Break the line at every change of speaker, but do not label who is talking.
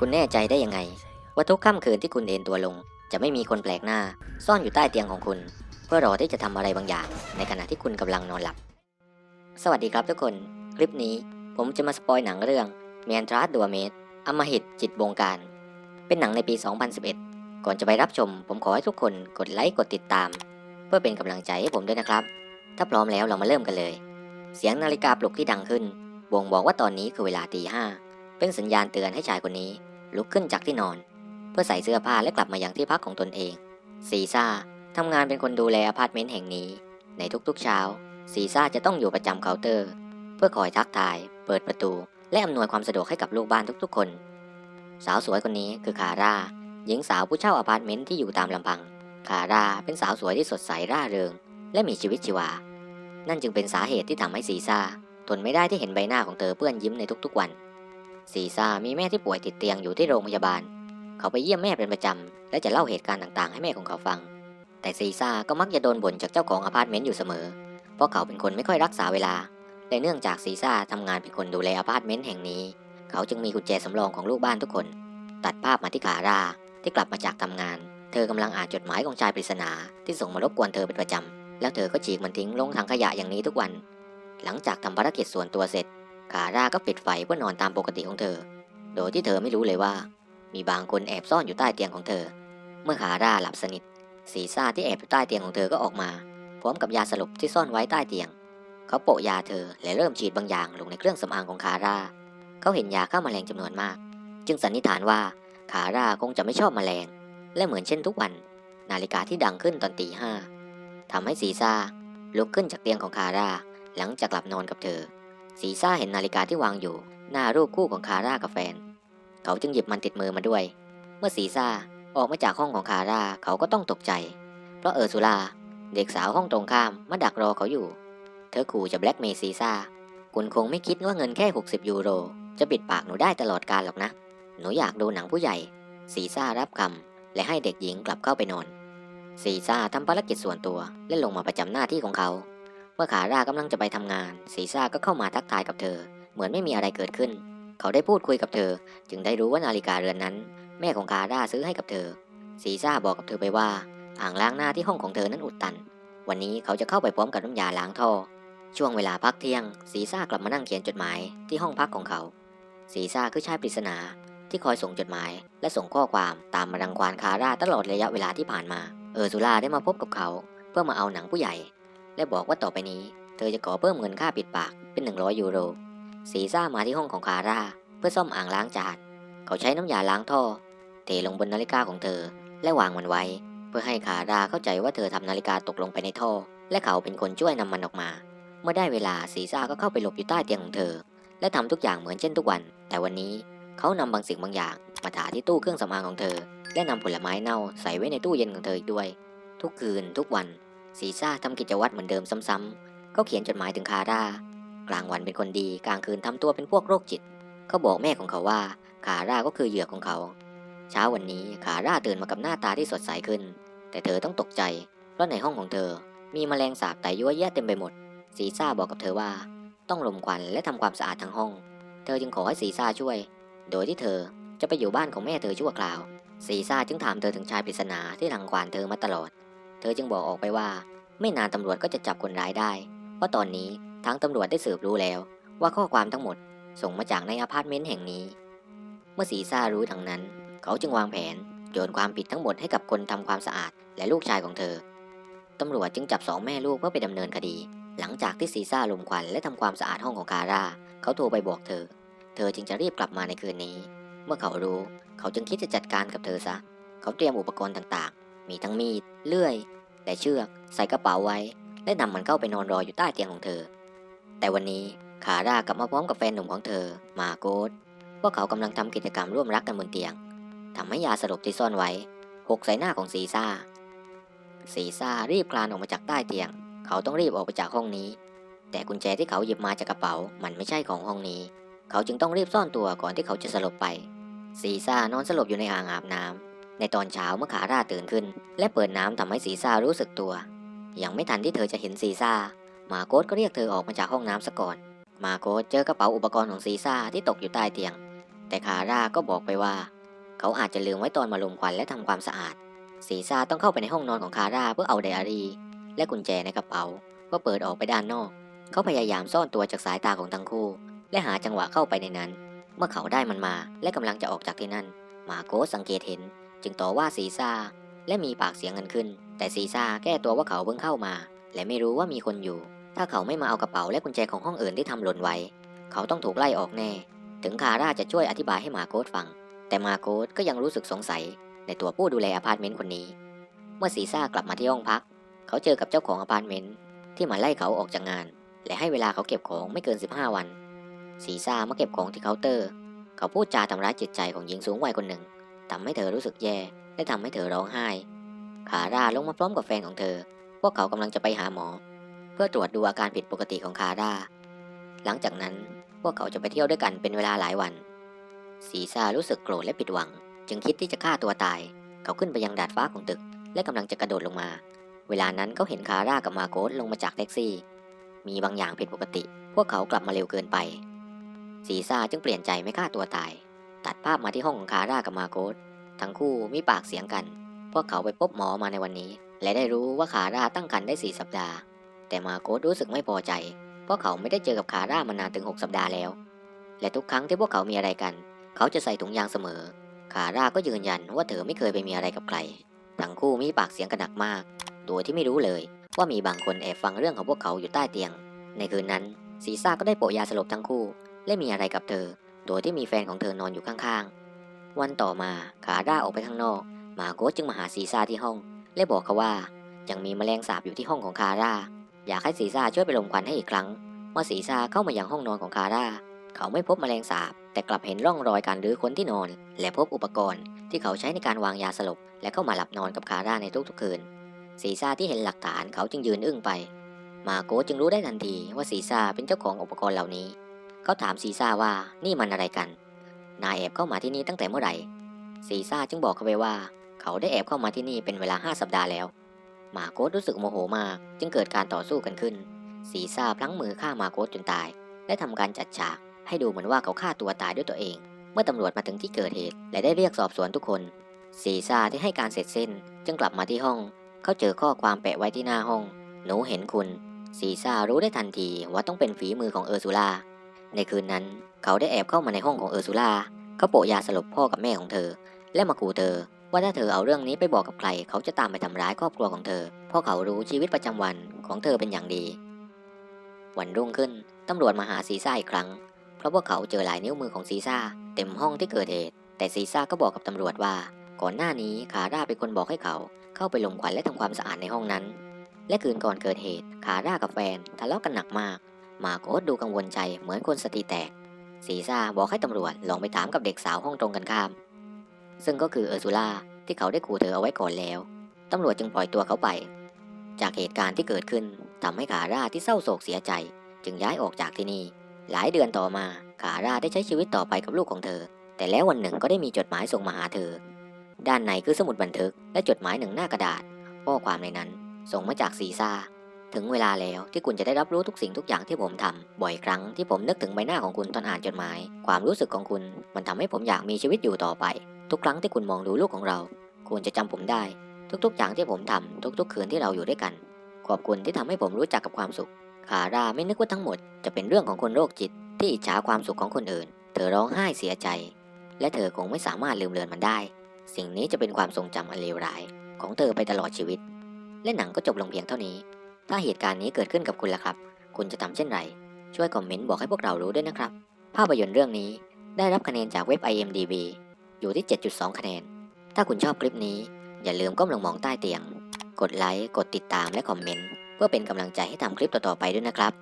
คุณแน่ใจได้ยังไง ว่าทุกค่ำคืนที่คุณเอนตัวลง จะไม่มีคนแปลกหน้า ซ่อนอยู่ใต้เตียงของคุณ เพื่อรอที่จะทำอะไรบางอย่าง ในขณะที่คุณกำลังนอนหลับ สวัสดีครับทุกคน คลิปนี้ผมจะมาสปอยหนังเรื่องเมียนทรัสดัวเมตอมหิตจิตบงการ เป็นหนังในปี 2011 ก่อนจะไปรับชม ผมขอให้ทุกคนกดไลค์กดติดตาม เพื่อเป็นกำลังใจให้ผมด้วยนะครับ ถ้าพร้อมแล้วเรามาเริ่มกันเลย เสียงนาฬิกาปลุกที่ดังขึ้นบ่งบอกว่าตอนนี้คือเวลาตีห้าเป็นสัญญาณเตือนให้ชายคนนี้ ลุกขึ้นจากที่นอน เพื่อใส่เสื้อผ้าและกลับมายังที่พักของตนเอง ซีซ่าทำงานเป็นคนดูแลอพาร์ตเมนต์แห่งนี้ ในทุกๆเช้า ซีซ่าจะต้องอยู่ประจำเคาน์เตอร์ เพื่อคอยทักทาย เปิดประตู และอำนวยความสะดวกให้กับลูกบ้านทุกๆ คน สาวสวยคนนี้คือคาร่าหญิงสาวผู้เช่าอพาร์ตเมนต์ที่อยู่ตามลำพัง คาร่าเป็นสาวสวยที่สดใสร่าเริง และมีชีวิตชีวา นั่นจึงเป็นสาเหตุที่ทำให้ซีซ่าทนไม่ได้ที่เห็นใบหน้าของเธอเปื้อนยิ้มในทุกๆวัน ซีซ่ามีแม่ที่ป่วยติดเตียงอยู่ที่โรงพยาบาล เขาไปเยี่ยมแม่เป็นประจำ และจะเล่าเหตุการณ์ต่างๆ ให้แม่ของเขาฟัง แต่ซีซ่าก็มักจะโดนบ่นจากเจ้าของอพาร์ตเมนต์อยู่เสมอ เพราะเขาเป็นคนไม่ค่อยรักษาเวลา และเนื่องจากซีซ่าทำงานเป็นคนดูแลอพาร์ตเมนต์แห่งนี้ เขาจึงมีกุญแจสำรองของลูกบ้านทุกคน ตัดภาพมาที่คาราที่กลับมาจากทำงาน เธอกำลังอ่านจดหมายของชายปริศนาที่ส่งมารบกวนเธอเป็นประจำ แล้วเธอก็ฉีกมันทิ้งลงถังขยะอย่างนี้ทุกวัน หลังจากทำภารกิจส่วนตัวเสร็จ คาร่าก็ปิดไฟเพื่อนอนตามปกติของเธอ โดยที่เธอไม่รู้เลยว่า มีบางคนแอบซ่อนอยู่ใต้เตียงของเธอ เมื่อคาร่าหลับสนิทสีซ่าที่แอบอยู่ใต้เตียงของเธอก็ออกมา พร้อมกับยาสลบที่ซ่อนไว้ใต้เตียง เขาโปะยาเธอและเริ่มฉีดบางอย่างลงในเครื่องสำอางของคาร่า เขาเห็นยาฆ่าแมลงจำนวนมาก จึงสันนิษฐานว่าคาร่าคงจะไม่ชอบแมลง และเหมือนเช่นทุกวัน นาฬิกาที่ดังขึ้นตอนตีห้าทำให้ซีซ่าลุกขึ้นจากเตียงของคาร่าหลังจากหลับนอนกับเธอ ซีซ่าเห็นนาฬิกาที่วางอยู่ หน้ารูปคู่ของคาร่ากับแฟน เขาจึงหยิบมันติดมือมาด้วย เมื่อซีซ่าออกมาจากห้องของคาร่าเขาก็ต้องตกใจ เพราะเออร์ซูลาเด็กสาวห้องตรงข้ามมาดักรอเขาอยู่ เธอขู่จะแบล็กเมย์ซีซ่าคุณคงไม่คิดว่าเงินแค่ 60 ยูโร จะปิดปากหนูได้ตลอดกาลหรอกนะ หนูอยากดูหนังผู้ใหญ่ ซีซ่ารับคำและให้เด็กหญิงกลับเข้าไปนอน ซีซ่าทำภารกิจส่วนตัวและลงมาประจำหน้าที่ของเขา เมื่อคาร่ากำลังจะไปทำงานซีซ่าก็เข้ามาทักทายกับเธอ เหมือนไม่มีอะไรเกิดขึ้น เขาได้พูดคุยกับเธอ จึงได้รู้ว่านาฬิกาเรือนนั้น แม่ของคาร่าซื้อให้กับเธอซีซ่าบอกกับเธอไปว่า อ่างล้างหน้าที่ห้องของเธอนั้นอุดตัน วันนี้เขาจะเข้าไปพร้อมกับน้ำยาล้างท่อ ช่วงเวลาพักเที่ยงซีซ่ากลับมานั่งเขียนจดหมายที่ห้องพักของเขาซีซ่าคือชายปริศนาที่คอยส่งจดหมาย และส่งข้อความตามมารังควานคาร่าตลอดระยะเวลาที่ผ่านมา เออร์ซูล่าได้มาพบกับเขา เพื่อมาเอาหนังผู้ใหญ่ และบอกว่าต่อไปนี้ เธอจะขอเพิ่มเงินค่าปิดปากเป็น 100 ยูโรซีซ่ามาที่ห้องของคาร่า เพื่อซ่อมอ่างล้างจานเขาใช้น้ำยาล้างท่อ เทลงบนนาฬิกาของเธอ และวางมันไว้ เพื่อให้คาร่าเข้าใจว่าเธอทำนาฬิกาตกลงไปในท่อ และเขาเป็นคนช่วยนำมันออกมา เมื่อได้เวลาซีซ่าก็เข้าไปหลบอยู่ใต้เตียงของเธอ และทำทุกอย่างเหมือนเช่นทุกวัน แต่วันนี้เขานำบางสิ่งบางอย่างมาถาที่ตู้เครื่องสำอางของเธอ และนำผลไม้เน่าใส่ไว้ในตู้เย็นของเธออีกด้วย ทุกคืนทุกวัน ซีซ่าทำกิจวัตรเหมือนเดิมซ้ำๆเขาเขียนจดหมายถึงคาร่ากลางวันเป็นคนดีกลางคืนทำตัวเป็นพวกโรคจิต เขาบอกแม่ของเขาว่าคาร่าก็คือเหยื่อของเขา เช้าวันนี้คาร่าตื่นมากับหน้าตาที่สดใสขึ้น แต่เธอต้องตกใจ เพราะในห้องของเธอ มีแมลงสาบไต่ยั่วแย่เต็มไปหมด ซีซ่าบอกกับเธอว่า ต้องลมควันและทำความสะอาดทั้งห้อง เธอจึงขอให้ซีซ่าช่วย โดยที่เธอจะไปอยู่บ้านของแม่เธอชั่วคราว ซีซ่าจึงถามเธอถึงชายปริศนาที่รังควานเธอมาตลอด เธอจึงบอกออกไปว่า ไม่นานตำรวจก็จะจับคนร้ายได้ เพราะตอนนี้ทั้งตำรวจได้สืบรู้แล้ว ว่าข้อความทั้งหมดส่งมาจากในอพาร์ตเมนต์แห่งนี้ เมื่อซีซ่ารู้ดังนั้น เขาจึงวางแผนโยนความผิดทั้งหมดให้กับคนทำความสะอาดและลูกชายของเธอ ตำรวจจึงจับสองแม่ลูกเพื่อไปดำเนินคดี หลังจากที่ซีซ่าลมควันและทำความสะอาดห้องของคาร่า เขาโทรไปบอกเธอ เธอจึงจะรีบกลับมาในคืนนี้ เมื่อเขารู้ เขาจึงคิดจะจัดการกับเธอซะ เขาเตรียมอุปกรณ์ต่าง มีทั้งมีดเลื่อย และเชือกใส่กระเป๋าไว้ และนำมันเข้าไปนอนรออยู่ใต้เตียงของเธอ แต่วันนี้คาร่ากลับมาพร้อมกับแฟนหนุ่มของเธอ มาโกสพวกเขากำลังทำกิจกรรมร่วมรักกันบนเตียงทำให้ยาสลบที่ซ่อนไว้หกใส่หน้าของซีซ่าซีซ่ารีบคลานออกมาจากใต้เตียง เขาต้องรีบออกไปจากห้องนี้ แต่กุญแจที่เขาหยิบมาจากกระเป๋า มันไม่ใช่ของห้องนี้ เขาจึงต้องรีบซ่อนตัวก่อนที่เขาจะสลบไปซีซ่านอนสลบอยู่ในอ่างอาบน้ำ ในตอนเช้าเมื่อขาร่าตื่นขึ้น และเปิดน้ำทำให้ซีซ่ารู้สึกตัว ยังไม่ทันที่เธอจะเห็นซีซ่า มาโกสก็เรียกเธอออกมาจากห้องน้ำซะก่อน มาโกสเจอกระเป๋าอุปกรณ์ของซีซ่าที่ตกอยู่ใต้เตียง แต่คาร่าก็บอกไปว่า เขาอาจจะลืมไว้ตอนมาลมควันและทำความสะอาดสีซ่าต้องเข้าไปในห้องนอนของคาร่าเพื่อเอาไดอารี่ และกุญแจในกระเป๋าเพื่อเปิดออกไปด้านนอก เขาพยายามซ่อนตัวจากสายตาของทั้งคู่ และหาจังหวะเข้าไปในนั้น เมื่อเขาได้มันมาและกำลังจะออกจากที่นั่น มาโกสสังเกตเห็น จึงต่อว่าซีซ่าและมีปากเสียงกันขึ้น แต่ซีซ่าแก้ตัวว่าเขาเพิ่งเข้ามา และไม่รู้ว่ามีคนอยู่ ถ้าเขาไม่มาเอากระเป๋าและกุญแจของห้องอื่นที่ทำหล่นไว้ เขาต้องถูกไล่ออกแน่ ถึงคาร่าจะช่วยอธิบายให้มาโกสฟัง แต่มาโกสก็ยังรู้สึกสงสัย ในตัวผู้ดูแลอพาร์ตเมนต์คนนี้ เมื่อซีซ่ากลับมาที่ห้องพัก เขาเจอกับเจ้าของอพาร์ตเมนต์ที่มาไล่เขาออกจากงาน และให้เวลาเขาเก็บของไม่เกิน 15 วันซีซ่ามาเก็บของที่เคาน์เตอร์ เขาพูดจาทำร้ายจิตใจของหญิงสูงวัยคนหนึ่ง ทำให้เธอรู้สึกแย่ และทำให้เธอร้องไห้ ขาร่าลงมาพร้อมกับแฟนของเธอ พวกเขากำลังจะไปหาหมอ เพื่อตรวจดูอาการผิดปกติของคาร่าหลังจากนั้นพวกเขาจะไปเที่ยวด้วยกันเป็นเวลาหลายวันซีซ่ารู้สึกโกรธและผิดหวัง จึงคิดที่จะฆ่าตัวตาย เขาขึ้นไปยังดาดฟ้าของตึก และกำลังจะกระโดดลงมา เวลานั้นเขาเห็นคาร่ากับมาโกสลงมาจากแท็กซี่ มีบางอย่างผิดปกติ พวกเขากลับมาเร็วเกินไปซีซ่าจึงเปลี่ยนใจไม่ฆ่าตัวตาย ตัดภาพมาที่ห้องของคาร่ากับมาโกสทั้งคู่มีปากเสียงกัน พวกเขาไปพบหมอมาในวันนี้ และได้รู้ว่าคาร่าตั้งครรภ์ได้สี่สัปดาห์ แต่มาโกสรู้สึกไม่พอใจเพราะเขาไม่ได้เจอกับคาร่ามานานถึง 6 สัปดาห์แล้ว และทุกครั้งที่พวกเขามีอะไรกัน เขาจะใส่ถุงยางเสมอ คาร่าก็ยืนยันว่าเธอไม่เคยไปมีอะไรกับใคร ทั้งคู่มีปากเสียงกันหนักมาก โดยที่ไม่รู้เลย ว่ามีบางคนแอบฟังเรื่องของพวกเขาอยู่ใต้เตียง ในคืนนั้นซีซ่าก็ได้โปะยาสลบทั้งคู่ และมีอะไรกับเธอ โดยที่มีแฟนของเธอนอนอยู่ข้างๆ วันต่อมาคาร่าออกไปข้างนอก มาโกสจึงมาหาซีซ่าที่ห้อง และบอกเขาว่ายังมีแมลงสาบอยู่ที่ห้องของคาร่า อยากให้ซีซ่าช่วยไปลมควันให้อีกครั้ง เมื่อซีซ่าเข้ามายังห้องนอนของคาร่า เขาไม่พบแมลงสาบ แต่กลับเห็นร่องรอยการรื้อค้นที่นอน และพบอุปกรณ์ที่เขาใช้ในการวางยาสลบ และเข้ามาหลับนอนกับคาร่าในทุกๆคืนซีซ่าที่เห็นหลักฐานเขาจึงยืนอึ้งไป มาโกสจึงรู้ได้ทันทีว่าซีซ่าเป็นเจ้าของอุปกรณ์เหล่านี้ เขาถามซีซ่าว่านี่มันอะไรกัน นายแอบเข้ามาที่นี่ตั้งแต่เมื่อไหร่ ซีซ่าจึงบอกเขาไปว่า เขาได้แอบเข้ามาที่นี่เป็นเวลาห้าสัปดาห์แล้ว มาโกสรู้สึกโมโหมาก จึงเกิดการต่อสู้กันขึ้น ซีซ่าพลั้งมือฆ่ามาโกสจนตาย และทำการจัดฉาก ให้ดูเหมือนว่าเขาฆ่าตัวตายด้วยตัวเอง เมื่อตำรวจมาถึงที่เกิดเหตุ และได้เรียกสอบสวนทุกคน ซีซ่าที่ให้การเสร็จสิ้น จึงกลับมาที่ห้อง เขาเจอข้อความแปะไว้ที่หน้าห้อง หนูเห็นคุณซีซ่ารู้ได้ทันทีว่าต้องเป็นฝีมือของเออร์ซูล่า ในคืนนั้น เขาได้แอบเข้ามาในห้องของเออร์ซูล่าเขาโปะยาสลบพ่อกับแม่ของเธอ และมาขู่เธอ ว่าถ้าเธอเอาเรื่องนี้ไปบอกกับใคร เขาจะตามไปทำร้ายครอบครัวของเธอเพราะเขารู้ชีวิตประจำวันของเธอเป็นอย่างดี วันรุ่งขึ้นตำรวจมาหาซีซ่าอีกครั้ง เพราะพวกเขาเจอลายนิ้วมือของซีซ่าเต็มห้องที่เกิดเหตุ แต่ซีซ่าก็บอกกับตำรวจว่า ก่อนหน้านี้คาร่าเป็นคนบอกให้เขา เข้าไปลงควันและทำความสะอาดในห้องนั้น และคืนก่อนเกิดเหตุคาร่ากับแฟนทะเลาะกันหนักมาก มาโกสดูกังวลใจเหมือนคนสติแตกซีซ่าบอกให้ตำรวจลองไปถามกับเด็กสาวห้องตรงกันข้าม ซึ่งก็คือเออร์ซูล่าที่เขาได้ขู่เธอเอาไว้ก่อนแล้ว ตำรวจจึงปล่อยตัวเขาไป จากเหตุการณ์ที่เกิดขึ้นทำให้คาร่าที่เศร้าโศกเสียใจ จึงย้ายออกจากที่นี่ หลายเดือนต่อมาคาร่าได้ใช้ชีวิตต่อไปกับลูกของเธอ แต่แล้ววันหนึ่งก็ได้มีจดหมายส่งมาหาเธอ ด้านในคือสมุดบันทึกและจดหมายหนึ่งหน้ากระดาษ ข้อความในนั้น ส่งมาจากซีซ่า ถึงเวลาแล้วที่คุณจะได้รับรู้ทุกสิ่งทุกอย่างที่ผมทำบ่อยครั้งที่ผมนึกถึงใบหน้าของคุณตอนอ่านจดหมาย ความรู้สึกของคุณ มันทำให้ผมอยากมีชีวิตอยู่ต่อไป ทุกครั้งที่คุณมองดูลูกของเรา คุณจะจำผมได้ ทุกๆ อย่างที่ผมทำทุก ๆ คืนที่เราอยู่ด้วยกัน ขอบคุณที่ทำให้ผมรู้จักกับความสุขคาร่าไม่นึกว่าทั้งหมดจะเป็นเรื่องของคนโรคจิต ที่อิจฉาความสุขของคนอื่น เธอร้องไห้เสียใจ และเธอคงไม่สามารถลืมเลือนมันได้ สิ่งนี้จะเป็นความทรงจำอันเลวร้าย ของเธอไปตลอดชีวิต และหนังก็จบลงเพียงเท่านี้ ถ้าเหตุการณ์นี้เกิดขึ้นกับคุณล่ะครับ คุณจะทำเช่นไร ช่วยคอมเมนต์บอกให้พวกเรารู้ด้วยนะครับ ภาพยนตร์เรื่องนี้ได้รับคะแนนจากเว็บ IMDb อยู่ที่ 7.2 คะแนน ถ้าคุณชอบคลิปนี้ อย่าลืมก้มลงมองใต้เตียง กดไลค์ กดติดตามและคอมเมนต์ เพื่อเป็นกำลังใจให้ทำคลิปต่อๆไปด้วยนะครับ